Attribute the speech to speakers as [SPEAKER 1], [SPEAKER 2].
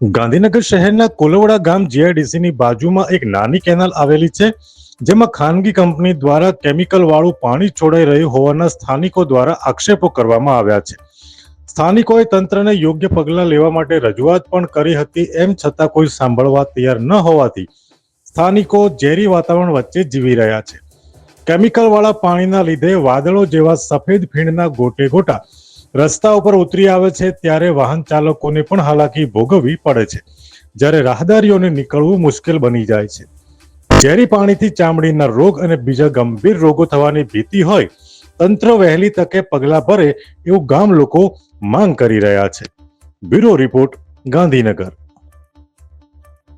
[SPEAKER 1] ગાંધીનગર શહેરના કોલવડા ગામ જીઆઈડીસીની બાજુમાં એક નાની કેનાલ આવેલી છે, જેમાં ખાનગી કંપની દ્વારા કેમિકલ વાળું પાણી છોડાઈ રહ્યું હોવાના સ્થાનિકો દ્વારા આક્ષેપો કરવામાં આવ્યા છે. સ્થાનિકોએ તંત્રને યોગ્ય પગલાં લેવા માટે રજૂઆત પણ કરી હતી, એમ છતાં કોઈ સાંભળવા તૈયાર ન હોવાથી સ્થાનિકો ઝેરી વાતાવરણ વચ્ચે જીવી રહ્યા છે. કેમિકલ વાળા પાણીના લીધે વાદળો જેવા સફેદ ફીણના ગોટે ગોટા રસ્તા ઉપર ઉતરી આવે છે ત્યારે વાહન ચાલકોને પણ હાલાકી ભોગવવી પડે છે. જ્યારે રાહદારીઓને નીકળવું મુશ્કેલ બની જાય છે. ઝેરી પાણીથી ચામડીના રોગ અને બીજા ગંભીર રોગો થવાની ભીતિ હોય, તંત્ર વહેલી તકે પગલાં ભરે એવું ગામ લોકો માંગ કરી રહ્યા છે. Bureau report Gandhinagar.